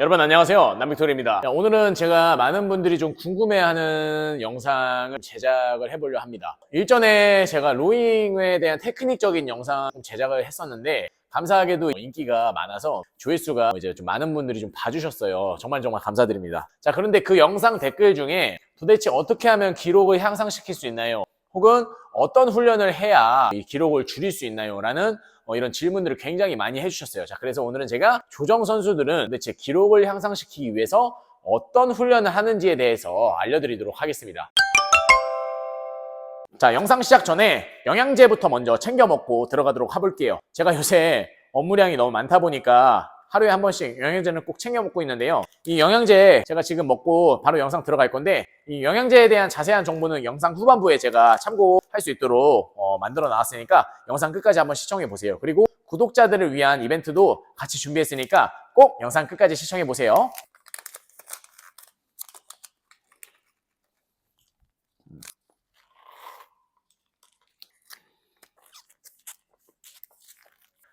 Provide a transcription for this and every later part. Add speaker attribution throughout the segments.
Speaker 1: 여러분 안녕하세요. 남빅토리입니다. 자, 오늘은 제가 많은 분들이 좀 궁금해하는 영상을 제작을 해보려 합니다. 일전에 제가 로잉에 대한 테크닉적인 영상 제작을 했었는데 감사하게도 인기가 많아서 조회수가 이제 좀 많은 분들이 좀 봐주셨어요. 정말 정말 감사드립니다. 자 그런데 그 영상 댓글 중에 도대체 어떻게 하면 기록을 향상시킬 수 있나요? 혹은 어떤 훈련을 해야 이 기록을 줄일 수 있나요 라는 어, 이런 질문들을 굉장히 많이 해주셨어요. 자, 그래서 오늘은 제가 조정 선수들은 도대체 기록을 향상시키기 위해서 어떤 훈련을 하는지에 대해서 알려드리도록 하겠습니다. 자, 영상 시작 전에 영양제부터 먼저 챙겨 먹고 들어가도록 해볼게요. 제가 요새 업무량이 너무 많다 보니까 하루에 한 번씩 영양제는 꼭 챙겨 먹고 있는데요. 이 영양제 제가 지금 먹고 바로 영상 들어갈 건데 이 영양제에 대한 자세한 정보는 영상 후반부에 제가 참고 할 수 있도록 어, 만들어 놨으니까 영상 끝까지 한번 시청해 보세요. 그리고 구독자들을 위한 이벤트도 같이 준비했으니까 꼭 영상 끝까지 시청해 보세요.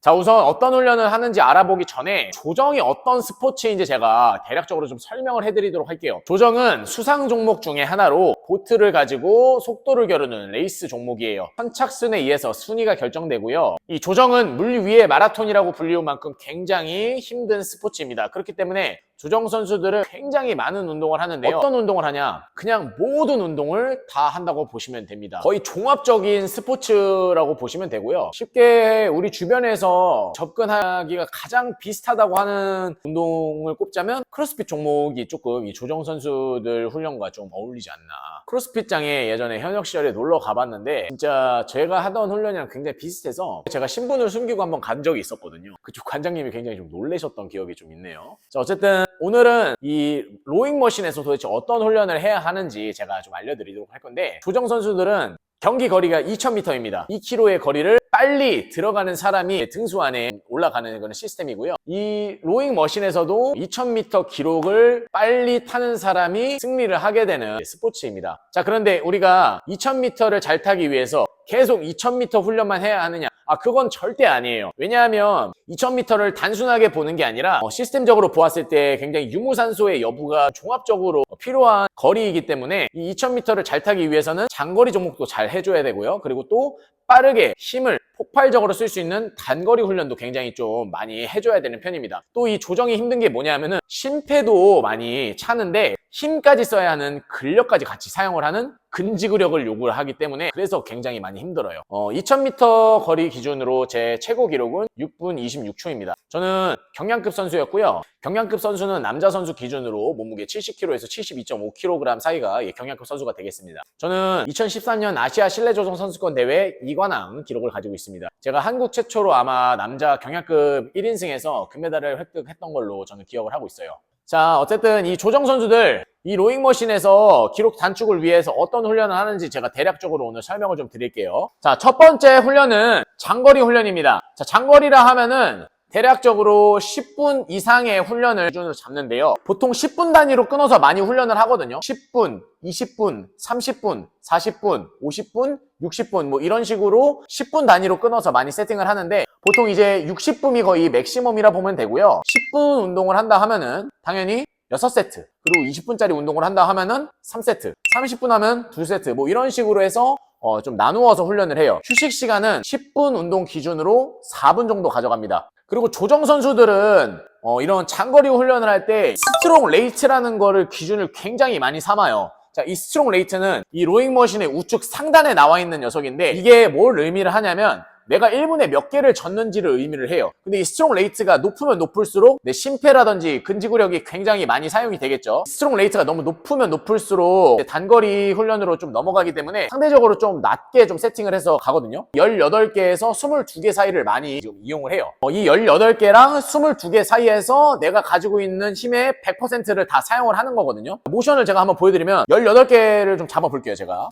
Speaker 1: 자, 우선 어떤 훈련을 하는지 알아보기 전에 조정이 어떤 스포츠인지 제가 대략적으로 좀 설명을 해드리도록 할게요. 조정은 수상 종목 중에 하나로 보트를 가지고 속도를 겨루는 레이스 종목이에요. 선착순에 의해서 순위가 결정되고요. 이 조정은 물 위의 마라톤이라고 불리운 만큼 굉장히 힘든 스포츠입니다. 그렇기 때문에 조정 선수들은 굉장히 많은 운동을 하는데요. 어떤 운동을 하냐? 그냥 모든 운동을 다 한다고 보시면 됩니다. 거의 종합적인 스포츠라고 보시면 되고요. 쉽게 우리 주변에서 접근하기가 가장 비슷하다고 하는 운동을 꼽자면 크로스핏 종목이 조금 이 조정 선수들 훈련과 좀 어울리지 않나. 크로스핏장에 예전에 현역 시절에 놀러 가봤는데 진짜 제가 하던 훈련이랑 굉장히 비슷해서 제가 신분을 숨기고 한번 간 적이 있었거든요. 그쪽 관장님이 굉장히 좀 놀라셨던 기억이 좀 있네요. 자, 어쨌든 오늘은 이 로잉 머신에서 도대체 어떤 훈련을 해야 하는지 제가 좀 알려드리도록 할 건데 조정 선수들은 경기 거리가 2000m입니다. 2km의 거리를 빨리 들어가는 사람이 등수 안에 올라가는 그런 시스템이고요. 이 로잉 머신에서도 2000m 기록을 빨리 타는 사람이 승리를 하게 되는 스포츠입니다. 자, 그런데 우리가 2000m를 잘 타기 위해서 계속 2000m 훈련만 해야 하느냐? 아, 그건 절대 아니에요. 왜냐하면 2000m를 단순하게 보는 게 아니라 어, 시스템적으로 보았을 때 굉장히 유무산소의 여부가 종합적으로 필요한 거리이기 때문에 이 2000m를 잘 타기 위해서는 장거리 종목도 잘 해줘야 되고요. 그리고 또 빠르게 힘을 폭발적으로 쓸 수 있는 단거리 훈련도 굉장히 좀 많이 해줘야 되는 편입니다. 또 이 조정이 힘든 게 뭐냐면은 심폐도 많이 차는데 힘까지 써야 하는 근력까지 같이 사용을 하는 근지구력을 요구를 하기 때문에 그래서 굉장히 많이 힘들어요. 어, 2000m 거리 기준으로 제 최고 기록은 6분 26초입니다. 저는 경량급 선수였고요. 경량급 선수는 남자 선수 기준으로 몸무게 70kg에서 72.5kg 사이가 예, 경량급 선수가 되겠습니다. 저는 2013년 아시아 실내조정 선수권 대회 2 관왕 기록을 가지고 있습니다. 제가 한국 최초로 아마 남자 경량급 1인승에서 금메달을 획득했던 걸로 저는 기억을 하고 있어요. 자, 어쨌든 이 조정 선수들 이 로잉 머신에서 기록 단축을 위해서 어떤 훈련을 하는지 제가 대략적으로 오늘 설명을 좀 드릴게요. 자, 첫 번째 훈련은 장거리 훈련입니다. 자, 장거리라 하면은 대략적으로 10분 이상의 훈련을 기준으로 잡는데요. 보통 10분 단위로 끊어서 많이 훈련을 하거든요. 10분, 20분, 30분, 40분, 50분, 60분 뭐 이런 식으로 10분 단위로 끊어서 많이 세팅을 하는데 보통 이제 60분이 거의 맥시멈이라 보면 되고요. 10분 운동을 한다 하면은 당연히 6세트 그리고 20분짜리 운동을 한다 하면은 3세트 30분 하면 2세트 뭐 이런 식으로 해서 어, 좀 나누어서 훈련을 해요. 휴식 시간은 10분 운동 기준으로 4분 정도 가져갑니다. 그리고 조정 선수들은 어, 이런 장거리 훈련을 할 때 스트롱 레이트라는 거를 기준을 굉장히 많이 삼아요. 자, 이 스트롱 레이트는 이 로잉 머신의 우측 상단에 나와 있는 녀석인데 이게 뭘 의미를 하냐면 내가 1분에 몇 개를 졌는지를 의미를 해요. 근데 이 스트롱 레이트가 높으면 높을수록 내 심폐라든지 근지구력이 굉장히 많이 사용이 되겠죠. 스트롱 레이트가 너무 높으면 높을수록 단거리 훈련으로 좀 넘어가기 때문에 상대적으로 좀 낮게 좀 세팅을 해서 가거든요. 18개에서 22개 사이를 많이 좀 이용을 해요. 어, 이 18개랑 22개 사이에서 내가 가지고 있는 힘의 100%를 다 사용을 하는 거거든요. 모션을 제가 한번 보여드리면 18개를 좀 잡아볼게요, 제가.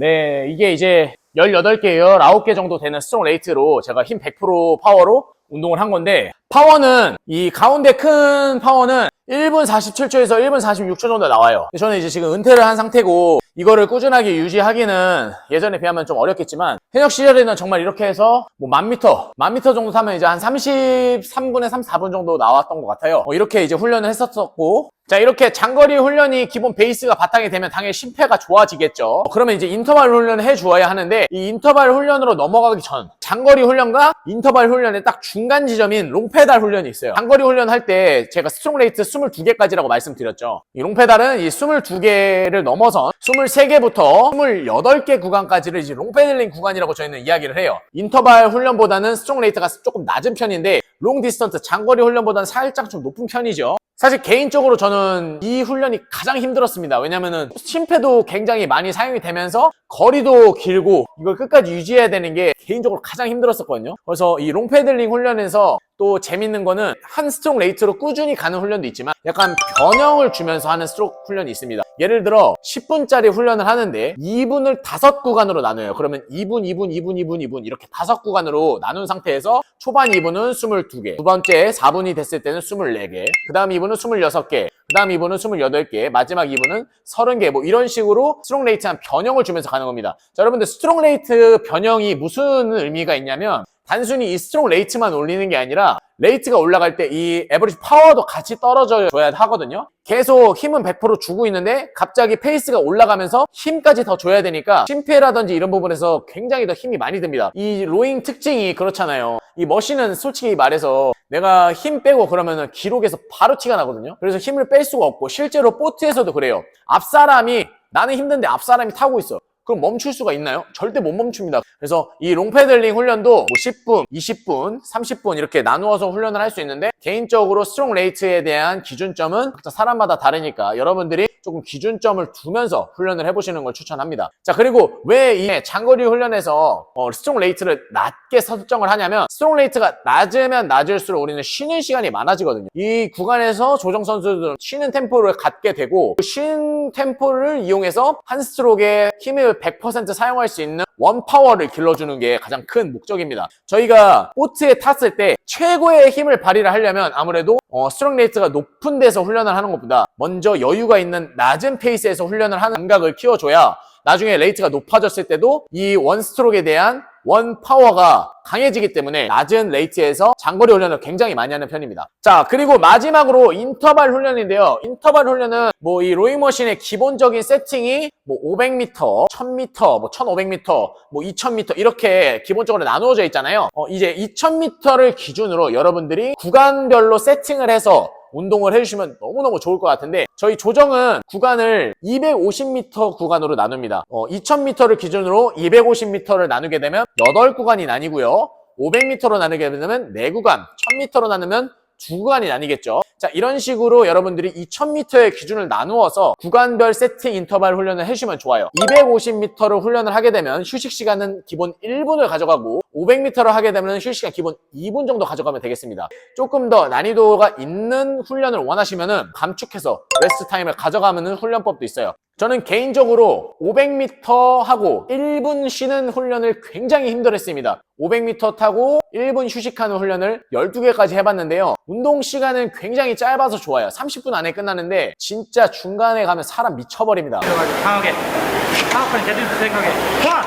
Speaker 1: 네, 이게 이제 18개, 19개 정도 되는 스트롱 레이트로 제가 힘 100% 파워로 운동을 한 건데 파워는 이 가운데 큰 파워는 1분 47초에서 1분 46초 정도 나와요. 저는 이제 지금 은퇴를 한 상태고 이거를 꾸준하게 유지하기는 예전에 비하면 좀 어렵겠지만 현역 시절에는 정말 이렇게 해서 뭐 만 미터, 만 미터 정도 타면 이제 한 33분에 34분 정도 나왔던 것 같아요. 뭐 이렇게 이제 훈련을 했었었고 자 이렇게 장거리 훈련이 기본 베이스가 바탕이 되면 당연히 심폐가 좋아지겠죠. 그러면 이제 인터벌 훈련을 해주어야 하는데 이 인터벌 훈련으로 넘어가기 전 장거리 훈련과 인터벌 훈련의 딱 중간 지점인 롱페달 훈련이 있어요. 장거리 훈련 할 때 제가 스트롱 레이트 22개까지라고 말씀드렸죠. 이 롱페달은 이 22개를 넘어선 23개부터 28개 구간까지를 이제 롱페들링 구간이라고 저희는 이야기를 해요. 인터벌 훈련보다는 스트롱 레이트가 조금 낮은 편인데 롱 디스턴트 장거리 훈련보다는 살짝 좀 높은 편이죠 사실 개인적으로 저는 이 훈련이 가장 힘들었습니다. 왜냐면은 심폐도 굉장히 많이 사용이 되면서 거리도 길고 이걸 끝까지 유지해야 되는 게 개인적으로 가장 힘들었었거든요. 그래서 이 롱패들링 훈련에서 또 재밌는 거는 한 스트록 레이트로 꾸준히 가는 훈련도 있지만 약간 변형을 주면서 하는 스트록 훈련이 있습니다. 예를 들어 10분짜리 훈련을 하는데 2분을 다섯 구간으로 나눠요. 그러면 2분, 2분, 2분, 2분, 2분 이렇게 다섯 구간으로 나눈 상태에서 초반 2분은 22개, 두 번째 4분이 됐을 때는 24개, 그 다음 2분은 26개, 그 다음 2분은 28개, 마지막 2분은 30개 뭐 이런 식으로 스트롱 레이트한 변형을 주면서 가는 겁니다. 자 여러분들 스트롱 레이트 변형이 무슨 의미가 있냐면 단순히 이 스트롱 레이트만 올리는 게 아니라 레이트가 올라갈 때 이 에버리지 파워도 같이 떨어져 줘야 하거든요. 계속 힘은 100% 주고 있는데 갑자기 페이스가 올라가면서 힘까지 더 줘야 되니까 심폐라든지 이런 부분에서 굉장히 더 힘이 많이 듭니다. 이 로잉 특징이 그렇잖아요. 이 머신은 솔직히 말해서 내가 힘 빼고 그러면은 기록에서 바로 티가 나거든요. 그래서 힘을 뺄 수가 없고 실제로 보트에서도 그래요. 앞사람이 나는 힘든데 앞사람이 타고 있어. 그럼 멈출 수가 있나요? 절대 못 멈춥니다. 그래서 이 롱패들링 훈련도 뭐 10분, 20분, 30분 이렇게 나누어서 훈련을 할 수 있는데 개인적으로 스트롱 레이트에 대한 기준점은 각자 사람마다 다르니까 여러분들이 조금 기준점을 두면서 훈련을 해보시는 걸 추천합니다. 자 그리고 왜 이 장거리 훈련에서 어, 스트롱 레이트를 낮게 설정을 하냐면 스트롱 레이트가 낮으면 낮을수록 우리는 쉬는 시간이 많아지거든요. 이 구간에서 조정 선수들은 쉬는 템포를 갖게 되고 그 쉬는 템포를 이용해서 한 스트로크에 힘을 100% 사용할 수 있는 원 파워를 길러주는 게 가장 큰 목적입니다. 저희가 보트에 탔을 때 최고의 힘을 발휘를 하려면 아무래도 어, 스트롱 레이트가 높은 데서 훈련을 하는 것보다 먼저 여유가 있는 낮은 페이스에서 훈련을 하는 감각을 키워줘야 나중에 레이트가 높아졌을 때도 이 원 스트로크에 대한 원 파워가 강해지기 때문에 낮은 레이트에서 장거리 훈련을 굉장히 많이 하는 편입니다. 자, 그리고 마지막으로 인터벌 훈련인데요. 인터벌 훈련은 뭐 이 로잉 머신의 기본적인 세팅이 뭐 500m, 1000m, 뭐 1500m, 뭐 2000m 이렇게 기본적으로 나누어져 있잖아요. 어, 이제 2000m를 기준으로 여러분들이 구간별로 세팅을 해서 운동을 해주시면 너무너무 좋을 것 같은데 저희 조정은 구간을 250m 구간으로 나눕니다. 어, 2000m를 기준으로 250m를 나누게 되면 8구간이 나뉘고요. 500m로 나누게 되면 4구간, 1000m로 나누면 두 구간이 나뉘겠죠. 자, 이런 식으로 여러분들이 2000m의 기준을 나누어서 구간별 세팅 인터벌 훈련을 해주시면 좋아요. 250m를 훈련을 하게 되면 휴식 시간은 기본 1분을 가져가고 500m를 하게 되면 휴식 시간 기본 2분 정도 가져가면 되겠습니다. 조금 더 난이도가 있는 훈련을 원하시면은 감축해서 레스트 타임을 가져가는 훈련법도 있어요. 저는 개인적으로 500m 하고 1분 쉬는 훈련을 굉장히 힘들었습니다. 500m 타고 1분 휴식하는 훈련을 12개까지 해봤는데요. 운동 시간은 굉장히 짧아서 좋아요. 30분 안에 끝나는데 진짜 중간에 가면 사람 미쳐버립니다.
Speaker 2: 들어가지고 강하게 하프는 제대로 생각하게 와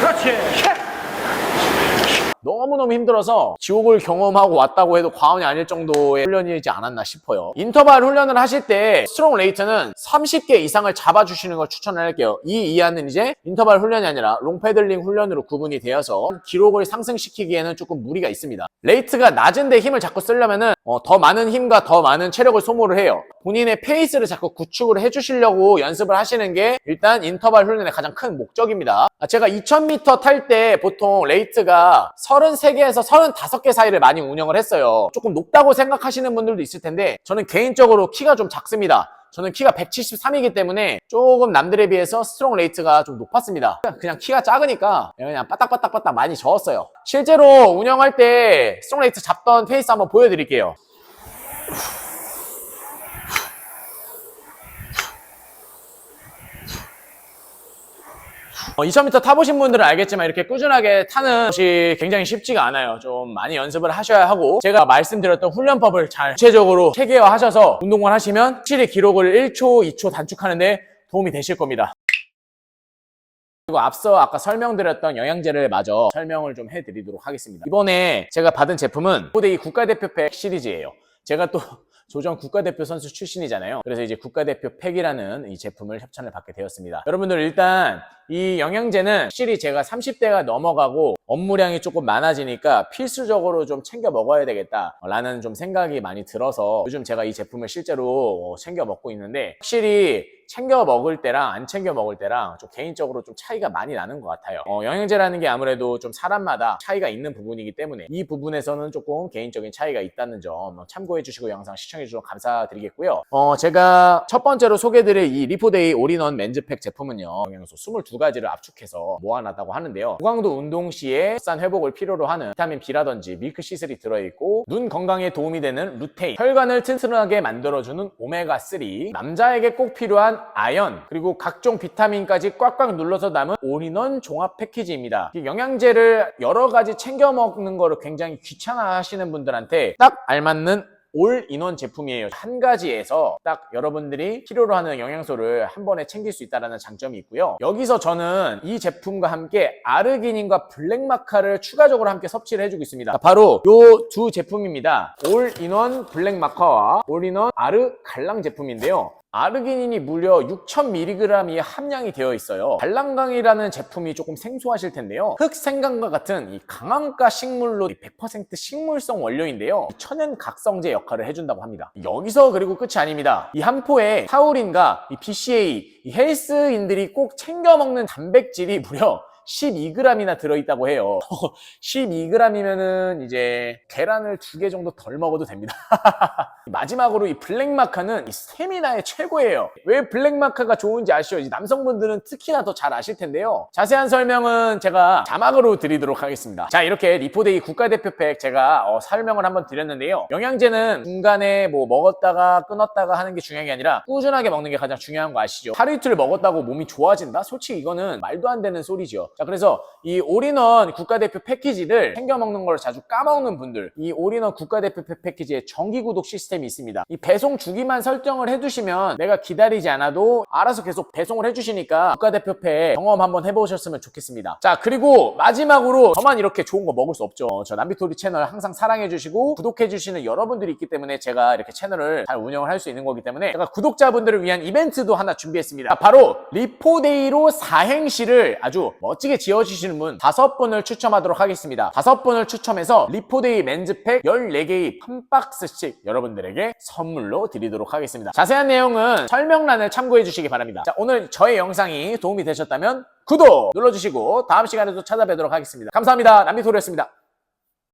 Speaker 2: 그렇지 샷
Speaker 1: 너무너무 힘들어서 지옥을 경험하고 왔다고 해도 과언이 아닐 정도의 훈련이지 않았나 싶어요. 인터벌 훈련을 하실 때 스트롱 레이트는 30개 이상을 잡아주시는 걸 추천을 할게요. 이 이하는 이제 인터벌 훈련이 아니라 롱패들링 훈련으로 구분이 되어서 기록을 상승시키기에는 조금 무리가 있습니다. 레이트가 낮은데 힘을 자꾸 쓰려면은 어, 더 많은 힘과 더 많은 체력을 소모를 해요. 본인의 페이스를 자꾸 구축을 해주시려고 연습을 하시는 게 일단 인터벌 훈련의 가장 큰 목적입니다. 아, 제가 2000m 탈 때 보통 레이트가 33개에서 35개 사이를 많이 운영을 했어요. 조금 높다고 생각하시는 분들도 있을 텐데 저는 개인적으로 키가 좀 작습니다. 저는 키가 173이기 때문에 조금 남들에 비해서 스트롱 레이트가 좀 높았습니다. 그냥 키가 작으니까 그냥 빠딱빠딱빠딱 많이 저었어요. 실제로 운영할 때 스트롱 레이트 잡던 페이스 한번 보여드릴게요. 어, 2000m 타보신 분들은 알겠지만 이렇게 꾸준하게 타는 것이 굉장히 쉽지가 않아요. 좀 많이 연습을 하셔야 하고 제가 말씀드렸던 훈련법을 잘 구체적으로 체계화하셔서 운동을 하시면 확실히 기록을 1초, 2초 단축하는데 도움이 되실 겁니다. 그리고 앞서 아까 설명드렸던 영양제를 마저 설명을 좀 해드리도록 하겠습니다. 이번에 제가 받은 제품은 포데이 국가대표팩 시리즈예요. 제가 또 조정 국가대표 선수 출신이잖아요. 그래서 이제 국가대표 팩이라는 이 제품을 협찬을 받게 되었습니다. 여러분들 일단 이 영양제는 확실히 제가 30대가 넘어가고 업무량이 조금 많아지니까 필수적으로 좀 챙겨 먹어야 되겠다라는 좀 생각이 많이 들어서 요즘 제가 이 제품을 실제로 챙겨 먹고 있는데 확실히 챙겨 먹을 때랑 안 챙겨 먹을 때랑 좀 개인적으로 좀 차이가 많이 나는 것 같아요. 어, 영양제라는 게 아무래도 좀 사람마다 차이가 있는 부분이기 때문에 이 부분에서는 조금 개인적인 차이가 있다는 점 참고해 주시고 영상 시청해 주셔서 감사드리겠고요. 어, 제가 첫 번째로 소개드릴 이 리포데이 올인원 맨즈팩 제품은요. 영양소 22가지를 압축해서 모아놨다고 하는데요. 무강도 운동 시에 산 회복을 필요로 하는 비타민 B라든지 밀크 시슬이 들어있고 눈 건강에 도움이 되는 루테인, 혈관을 튼튼하게 만들어주는 오메가3, 남자에게 꼭 필요한 아연, 그리고 각종 비타민까지 꽉꽉 눌러서 담은 올인원 종합 패키지입니다. 이 영양제를 여러 가지 챙겨 먹는 거를 굉장히 귀찮아 하시는 분들한테 딱 알맞는 올 인원 제품이에요. 한 가지에서 딱 여러분들이 필요로 하는 영양소를 한 번에 챙길 수 있다는 장점이 있고요. 여기서 저는 이 제품과 함께 아르기닌과 블랙마카를 추가적으로 함께 섭취를 해주고 있습니다. 자, 바로 요두 제품입니다. 올 인원 블랙마카와 올 인원 아르 갈랑 제품인데요. 아르기닌이 무려 6,000mg이 함량이 되어 있어요. 발랑강이라는 제품이 조금 생소하실 텐데요. 흑생강과 같은 이 강황가 식물로 100% 식물성 원료인데요. 천연 각성제 역할을 해준다고 합니다. 여기서 그리고 끝이 아닙니다. 이 한 포에 타우린과 이 BCA, 이 헬스인들이 꼭 챙겨 먹는 단백질이 무려 12g이나 들어있다고 해요. 12g이면은 이제 계란을 두 개 정도 덜 먹어도 됩니다. 마지막으로 이 블랙마카는 이 스태미나의 최고예요. 왜 블랙마카가 좋은지 아시죠? 이 남성분들은 특히나 더 잘 아실 텐데요. 자세한 설명은 제가 자막으로 드리도록 하겠습니다. 자, 이렇게 리포데이 국가대표팩 제가 어, 설명을 한번 드렸는데요. 영양제는 중간에 뭐 먹었다가 끊었다가 하는 게 중요한 게 아니라 꾸준하게 먹는 게 가장 중요한 거 아시죠? 하루 이틀 먹었다고 몸이 좋아진다? 솔직히 이거는 말도 안 되는 소리죠. 자, 그래서 이 올인원 국가대표 패키지를 챙겨 먹는 걸 자주 까먹는 분들, 이 올인원 국가대표 패키지에 정기 구독 시스템이 있습니다. 이 배송 주기만 설정을 해두시면 내가 기다리지 않아도 알아서 계속 배송을 해주시니까 국가대표패 경험 한번 해보셨으면 좋겠습니다. 자, 그리고 마지막으로 저만 이렇게 좋은 거 먹을 수 없죠. 저 남비토리 채널 항상 사랑해주시고 구독해주시는 여러분들이 있기 때문에 제가 이렇게 채널을 잘 운영을 할 수 있는 거기 때문에 제가 구독자분들을 위한 이벤트도 하나 준비했습니다. 바로 리포데이로 사행시를 아주 멋지게 지어주시는 분 다섯 분을 추첨하도록 하겠습니다. 다섯 분을 추첨해서 리포데이 맨즈팩 14개의 한 박스씩 여러분들에게 선물로 드리도록 하겠습니다. 자세한 내용은 설명란을 참고해 주시기 바랍니다. 자, 오늘 저의 영상이 도움이 되셨다면 구독 눌러주시고 다음 시간에도 찾아뵙도록 하겠습니다. 감사합니다. 남비토리였습니다.